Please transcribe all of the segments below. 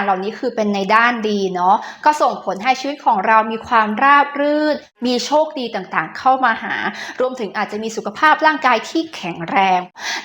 างเหล่านี้คือเป็นในด้านดีเนาะก็ส่งผลให้ชีวิตของเรามีความราบรื่น มีโชคดีต่างๆ เข้ามาหา รวมถึงอาจจะมีสุขภาพร่างกายที่แข็งแรง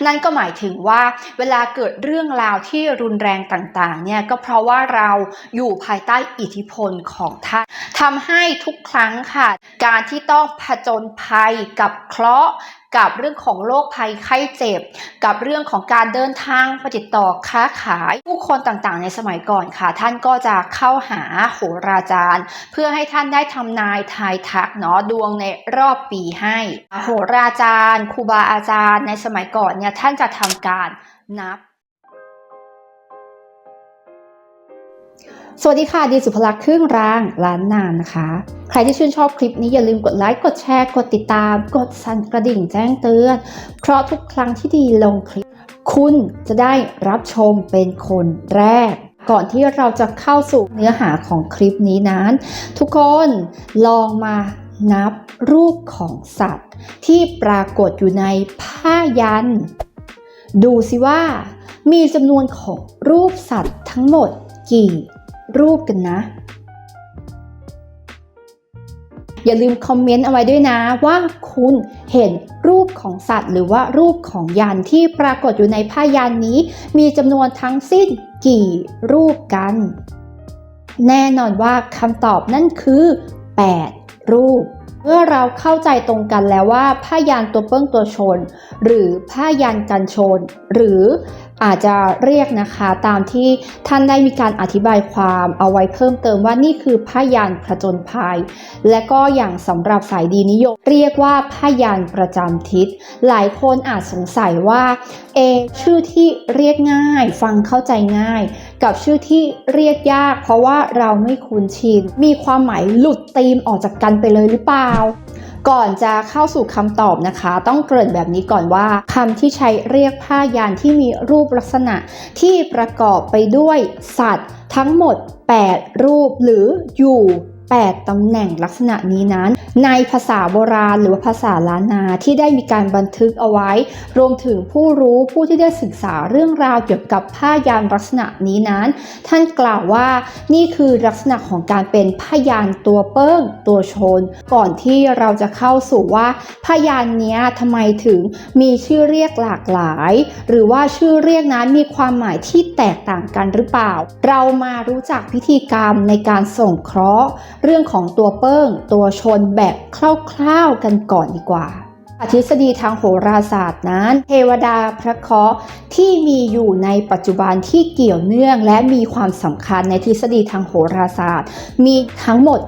นั่นก็หมายถึงว่าเวลาเกิดเรื่องราวที่รุนแรงต่างๆเนี่ยก็เพราะว่าเราอยู่ภายใต้อิทธิพลของท่านทำให้ทุกครั้งค่ะ การที่ต้องผจญภัยกับเคราะห์ กับเรื่องของโรคภัยไข้เจ็บ กับเรื่องของการเดินทางปฏิต่อค้าขายผู้คนต่างๆ ในสมัยก่อนค่ะ ท่านก็จะเข้าหาโหราจารย์ เพื่อให้ท่านได้ทำนายทายทักเนาะดวงในรอบปีให้โหราจารย์ครูบาอาจารย์ในสมัยก่อนเนี่ยท่านจะทำการนับ สวัสดีค่ะดีสุภลักษ์ครึ่งรางล้านนานนะคะ ใครที่ชื่นชอบคลิปนี้อย่าลืมกดไลค์กดแชร์กดติดตาม กดสั่นกระดิ่งแจ้งเตือน เพราะทุกครั้งที่ดีลงคลิป คุณจะได้รับชมเป็นคนแรก ก่อนที่เราจะเข้าสู่เนื้อหาของคลิปนี้นั้น ทุกคนลองมานับรูปของสัตว์ ที่ปรากฏอยู่ในผ้ายัน ดูสิว่า มีจำนวนของรูปสัตว์ทั้งหมดกี่ รูปกันนะ อย่าลืมคอมเมนต์เอาไว้ด้วยนะว่าคุณเห็นรูปของสัตว์ หรือว่ารูปของยันที่ปรากฏอยู่ในผ้ายันนี้ มีจำนวนทั้งสิ้นกี่รูปกัน แน่นอนว่าคำตอบนั่นคือ 8 รูป เมื่อเราเข้าใจตรงกันแล้วว่าผ้ายันตัวเปิ้งตัวชน หรือผ้ายันกันชน หรืออาจจะเรียกนะคะตามที่ท่านได้มีการอธิบายความเอาไว้เพิ่มเติมว่านี่คือผ้ายันผจญภัย และก็อย่างสำหรับสายดีนิยม เรียกว่าผ้ายันประจำทิศ หลายคนอาจสงสัยว่าเอชื่อที่เรียกง่าย ฟังเข้าใจง่าย กับชื่อที่เรียกยาก เพราะว่าเราไม่คุ้นชิน มีความหมายหลุดธีมออกจากกันไปเลยหรือเปล่า ก่อนจะเข้าสู่คำตอบนะคะ ต้องเกริ่นแบบนี้ก่อนว่าคำที่ใช้เรียกผ้ายานที่มีรูปลักษณะที่ประกอบไปด้วยสัตว์ ทั้งหมด 8 รูปหรืออยู่ 8 ตำแหน่งลักษณะนี้นั้น ในภาษาโบราณหรือว่าภาษาล้านนาที่ได้มีการบันทึกเอาไว้ รวมถึงผู้รู้ผู้ที่ได้ศึกษาเรื่องราวเกี่ยวกับผ้ายานลักษณะนี้นั้น ท่านกล่าวว่านี่คือลักษณะของการเป็นพยานตัวเปิ้งตัวชน ก่อนที่เราจะเข้าสู่ว่าพยานนี้ทำไมถึงมีชื่อเรียกหลากหลาย หรือว่าชื่อเรียกนั้นมีความหมายที่แตกต่างกันหรือเปล่า เรามารู้จักพิธีกรรมในการส่งเคราะห์เรื่องของตัวเปิ้ง ตัวชนแบบคร่าวๆกันก่อนดีกว่าทฤษฎีทางโหราศาสตร์นั้น เทวดาพระเคราะห์ที่มีอยู่ในปัจจุบันที่เกี่ยวเนื่อง และมีความสำคัญในทฤษฎีทางโหราศาสตร์ มีทั้งหมด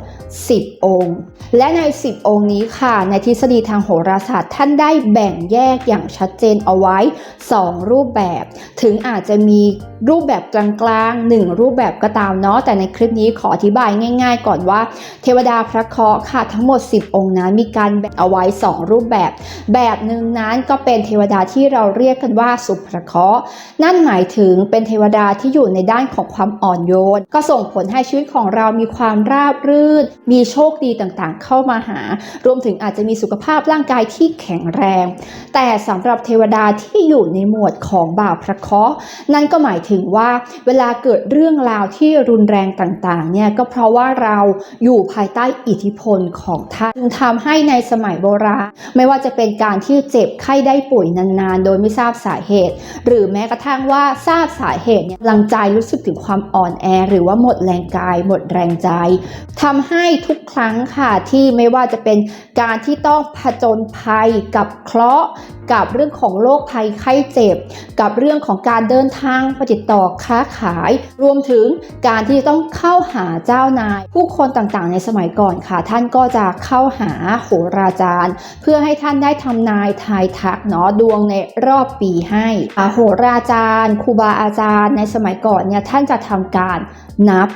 10 องค์ และใน 10 องค์นี้ค่ะ ในทฤษฎีทางโหราศาสตร์ท่านได้แบ่งแยกอย่างชัดเจนเอาไว้ 2 รูปแบบ ถึงอาจจะมีรูปแบบกลางๆ 1 รูปแบบก็ตามเนาะแต่ในคลิปนี้ขออธิบายง่าย ๆ ก่อนว่า เทวดาพระเคราะห์ค่ะทั้งหมด 10 องค์นั้นมีการแบ่งเอาไว้ 2 รูปแบบ แบบหนึ่งนั้นก็เป็นเทวดาที่เราเรียกกันว่าสุภเคราะห์นั่นหมายถึงเป็นเทวดาที่อยู่ในด้านของความอ่อนโยน ก็ส่งผลให้ชีวิตของเรามีความราบรื่น มีโชคดีต่างๆ เข้ามาหา รวมถึงอาจจะมีสุขภาพร่างกายที่แข็งแรง แต่สำหรับเทวดาที่อยู่ในหมวดของบ่าวพระเคราะห์นั่นก็หมายถึงว่าเวลาเกิดเรื่องราวที่รุนแรงต่างๆเนี่ยก็เพราะว่าเราอยู่ภายใต้อิทธิพลของท่านทำให้ในสมัยโบราณไม่ว่าจะเป็นการที่เจ็บไข้ได้ป่วยนานๆ โดยไม่ทราบสาเหตุ หรือแม้กระทั่งว่าทราบสาเหตุเนี่ยลังใจรู้สึกถึงความอ่อนแอ หรือว่าหมดแรงกาย หมดแรงใจทำให้ทุกครั้งค่ะที่ไม่ว่าจะเป็นการที่ต้องผจญภัยกับเคราะห์กับเรื่องของโรคภัยไข้เจ็บ กับเรื่องของการเดินทางปติต่อค้าขาย รวมถึงการที่ต้องเข้าหาเจ้านาย ผู้คนต่างๆ ในสมัยก่อนค่ะ ท่านก็จะเข้าหาโหราจารย์ เพื่อให้ท่านได้ทำนายทายทักเนาะดวงในรอบปีให้โหราจารย์ครูบาอาจารย์ในสมัยก่อนเนี่ยท่านจะทำการนับ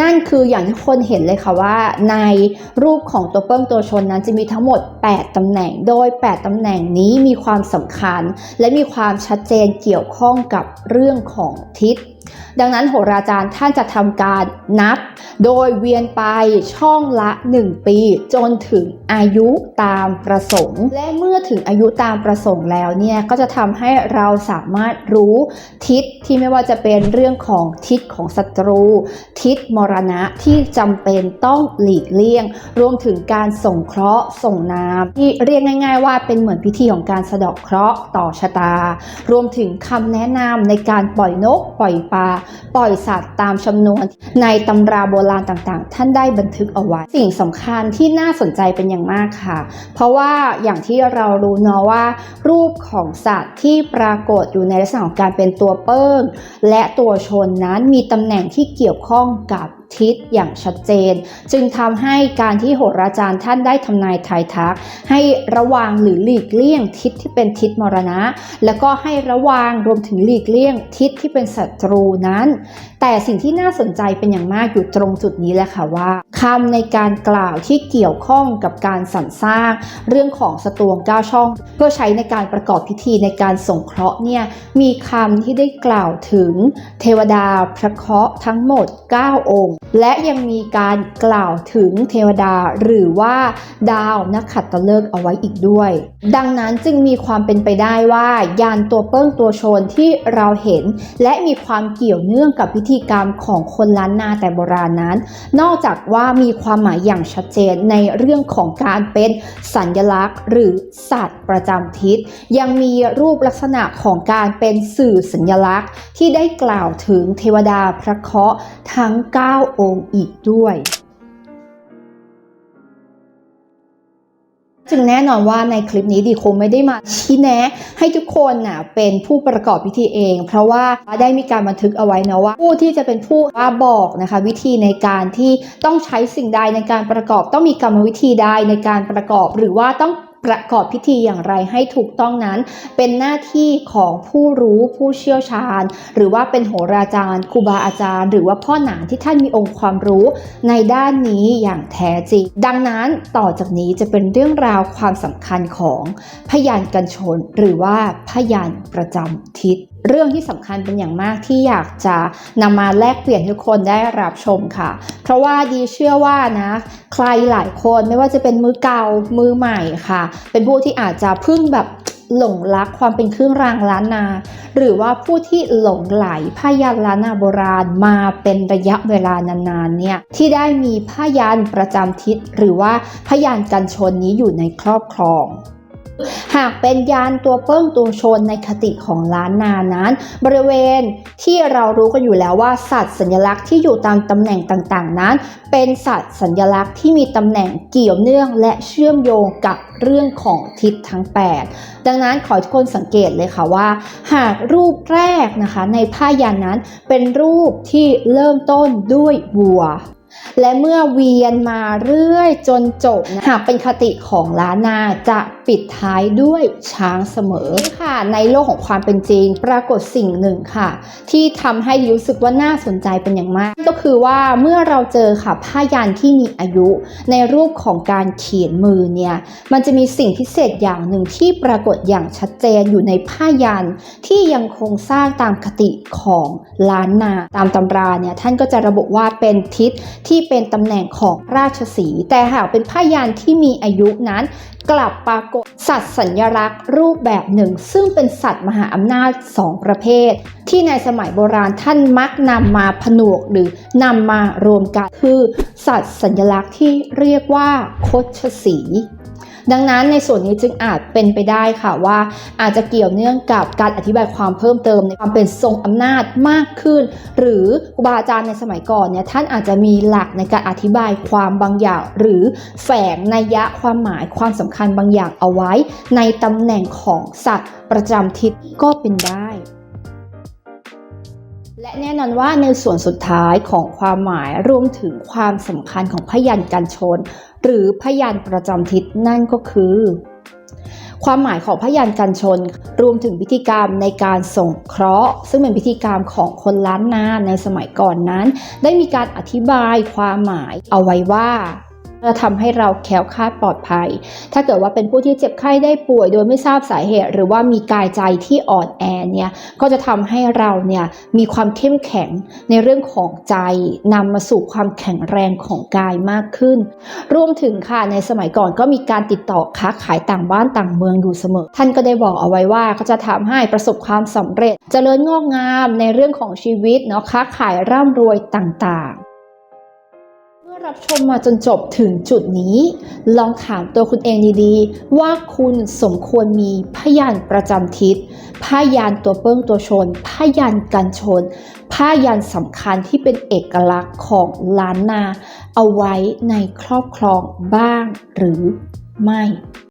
นั่นคืออย่างที่คนเห็นเลยค่ะว่าในรูปของตัวเปิ้งตัวชนนั้นจะมีทั้งหมด 8 ตำแหน่ง โดย 8 ตำแหน่งนี้มีความสำคัญ และมีความชัดเจนเกี่ยวข้องกับเรื่องของทิศ ดังนั้นโหราจารย์ท่านจะทำการนับ โดยเวียนไปช่องละ 1 ปี จนถึงอายุตามประสงค์ และเมื่อถึงอายุตามประสงค์แล้วเนี่ยก็จะทำให้เราสามารถรู้ทิศที่ไม่ว่าจะเป็นเรื่องของทิศของศัตรู ทิศมรณะที่จำเป็นต้องหลีกเลี่ยง รวมถึงการส่งเคราะห์ส่งน้ำที่เรียกง่าย ๆ ว่าเป็นเหมือนพิธีของการสะเดาะเคราะห์ต่อชะตา รวมถึงคำแนะนำในการปล่อยนกปล่อยปลาปล่อยสัตว์ตามจำนวน ในตำราโบราณต่างๆ ท่านได้บันทึกเอาไว้ สิ่งสำคัญที่น่าสนใจเป็นอย่างมากค่ะ เพราะว่าอย่างที่เรารู้เนาะว่า รูปของสัตว์ที่ปรากฏอยู่ในลักษณะของการเป็นตัวเปิ้งและตัวชนนั้นมีตำแหน่งที่เกี่ยวข้องกับ ทิศอย่างชัดเจน จึงทำให้การที่โหราจารย์ท่านได้ทำนายทายทัก ให้ระวังหรือหลีกเลี่ยงทิศที่เป็นทิศมรณะ แล้วก็ให้ระวังรวมถึงหลีกเลี่ยงทิศที่เป็นศัตรูนั้น แต่สิ่งที่น่าสนใจเป็นอย่างมากอยู่ตรงจุดนี้แหละค่ะว่าคำในการกล่าวที่เกี่ยวข้องกับการสรรสร้างเรื่องของสตวงเก้าช่อง เพื่อใช้ในการประกอบพิธีในการส่งเคราะห์เนี่ยมีคำที่ได้กล่าวถึงเทวดาพระเคราะห์ทั้งหมด 9 องค์และยังมีการกล่าวถึงเทวดาหรือว่าดาวนักขัตฤกษ์เอาไว้อีกด้วย ดังนั้นจึงมีความเป็นไปได้ว่า ยานตัวเปิ้งตัวชนที่เราเห็น และมีความเกี่ยวเนื่องกับพิธีกรรมของคนล้านนาแต่โบราณนั้น นอกจากว่ามีความหมายอย่างชัดเจนในเรื่องของการเป็นสัญลักษณ์ หรือสัตว์ประจำทิศ ยังมีรูปลักษณะของการเป็นสื่อสัญลักษณ์ ที่ได้กล่าวถึงเทวดาพระเคราะห์ทั้ง 9องค์อีกด้วย จึงแน่นอนว่าในคลิปนี้ดีคงไม่ได้มาชี้แนะให้ทุกคนน่ะเป็นผู้ประกอบพิธีเอง เพราะว่าได้มีการบันทึกเอาไว้นะว่า ผู้ที่จะเป็นผู้ว่าบอกนะคะ วิธีในการที่ต้องใช้สิ่งใดในการประกอบต้องมีกรรมวิธีใดในการประกอบ หรือว่าต้อง ประกอบพิธีอย่างไรให้ถูกต้องนั้น เป็นหน้าที่ของผู้รู้ผู้เชี่ยวชาญ หรือว่าเป็นโหราจารย์ครูบาอาจารย์ หรือว่าพ่อหนานที่ท่านมีองค์ความรู้ในด้านนี้อย่างแท้จริง ดังนั้นต่อจากนี้จะเป็นเรื่องราวความสำคัญของพยานกันชน หรือว่าพยานประจำทิศ เรื่องที่สำคัญเป็นอย่างมากที่อยากจะนำมาแลกเปลี่ยนทุกคนได้รับชมค่ะ เพราะว่าดีเชื่อว่านะ ใครหลายคนไม่ว่าจะเป็นมือเก่ามือใหม่ค่ะ เป็นผู้ที่อาจจะพึ่งแบบหลงรักความเป็นเครื่องรางล้านนา หรือว่าผู้ที่หลงไหลผ้ายันล้านนาโบราณมาเป็นระยะเวลานานๆเนี่ยที่ได้มีผ้ายันประจำทิศ หรือว่าผ้ายันกันชนนี้อยู่ในครอบครอง หากเป็นยานตัวเปิ้งตัวชนในคติของล้านนานั้น บริเวณที่เรารู้กันอยู่แล้วว่าสัตว์สัญลักษณ์ที่อยู่ตามตำแหน่งต่างๆนั้น เป็นสัตว์สัญลักษณ์ที่มีตำแหน่งเกี่ยวเนื่องและเชื่อมโยงกับเรื่องของทิศทั้ง 8 ดังนั้นขอให้ทุกคนสังเกตเลยค่ะว่า หากรูปแรกนะคะในผ้ายันนั้นเป็นรูปที่เริ่มต้นด้วยวัว และเมื่อเวียนมาเรื่อยจนจบนะหากเป็นคติของล้านนาจะปิดท้ายด้วยช้างเสมอค่ะ ในโลกของความเป็นจริง ปรากฏสิ่งหนึ่งค่ะ ที่ทำให้รู้สึกว่าน่าสนใจเป็นอย่างมาก ก็คือว่าเมื่อเราเจอค่ะผ้ายันที่มีอายุ ในรูปของการเขียนมือเนี่ยมันจะมีสิ่งพิเศษอย่างหนึ่งที่ปรากฏอย่างชัดเจนอยู่ในผ้ายันที่ยังคงสร้างตามคติของล้านนา ตามตำราเนี่ยท่านก็จะระบุว่าเป็นทิศที่เป็นตำแหน่งของราชสี แต่หากเป็นพยานที่มีอายุนั้น กลับปรากฏสัตว์สัญญลักษณ์รูปแบบหนึ่ง ซึ่งเป็นสัตว์มหาอำนาจสองประเภท ที่ในสมัยโบราณท่านมักนำมาผนวกหรือนำมารวมกันคือ สัตว์สัญญลักษณ์ที่เรียกว่าคดชสี ดังนั้นในส่วนนี้จึงอาจเป็นไปได้ค่ะว่า อาจจะเกี่ยวเนื่องกับการอธิบายความเพิ่มเติมในความเป็นทรงอำนาจมากขึ้น หรือครูบาอาจารย์ในสมัยก่อนเนี่ยท่านอาจจะมีหลักในการอธิบายความบางอย่าง หรือแฝงนัยยะความหมายความสำคัญบางอย่างเอาไว้ ในตำแหน่งของสัตว์ประจำทิศก็เป็นได้และแน่นอนว่าในส่วนสุดท้ายของความหมายรวมถึงความสำคัญของพยัญชนะกันชน หรือพยานประจำทิศนั่นก็คือ ความหมายของพยานกันชน รวมถึงพิธีกรรมในการส่งเคราะห์ ซึ่งเป็นพิธีกรรมของคนล้านนาในสมัยก่อนนั้น ได้มีการอธิบายความหมายเอาไว้ว่า ทำให้เราแคล้วคลาดปลอดภัย ถ้าเกิดว่าเป็นผู้ที่เจ็บไข้ได้ป่วยโดยไม่ทราบสาเหตุ หรือว่ามีกายใจที่อ่อนแอเนี่ยก็จะทำให้เราเนี่ยมีความเข้มแข็งในเรื่องของใจนำมาสู่ความแข็งแรงของกายมากขึ้น รวมถึงค่ะในสมัยก่อนก็มีการติดต่อค้าขายต่างบ้านต่างเมืองอยู่เสมอ ท่านก็ได้บอกเอาไว้ว่าก็จะทำให้ประสบความสำเร็จเจริญงอกงามในเรื่องของชีวิตเนาะค้าขายร่ำรวยต่างๆ เมื่อรับชมมาจนจบถึงจุดนี้ ลองถามตัวคุณเองดีๆ ว่าคุณสมควรมีพยานประจำทิศพยานตัวเปิ้งตัวชนพยานกันชนพยานสำคัญที่เป็นเอกลักษณ์ของล้านนา เอาไว้ในครอบครองบ้างหรือไม่